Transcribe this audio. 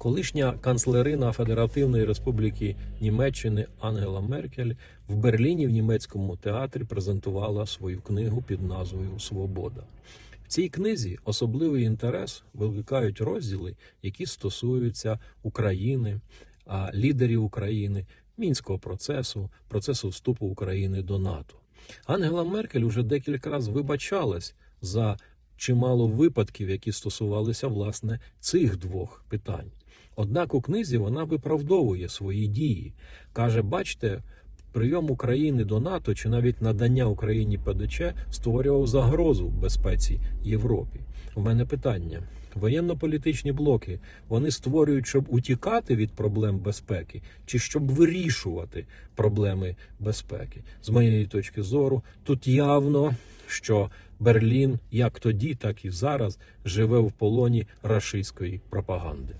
Колишня канцлерина Федеративної Республіки Німеччини Ангела Меркель в Берліні в німецькому театрі презентувала свою книгу під назвою Свобода. В цій книзі особливий інтерес викликають розділи, які стосуються України, лідерів України, мінського процесу, процесу вступу України до НАТО. Ангела Меркель уже декілька разів вибачалась за чимало випадків, які стосувалися власне цих двох питань. Однак у книзі вона виправдовує свої дії. Каже: бачите, прийом України до НАТО чи навіть надання Україні ПДЧ створював загрозу безпеці Європі. У мене питання: воєнно-політичні блоки вони створюють, щоб утікати від проблем безпеки, чи щоб вирішувати проблеми безпеки? З моєї точки зору, тут явно що Берлін як тоді, так і зараз живе в полоні рашистської пропаганди.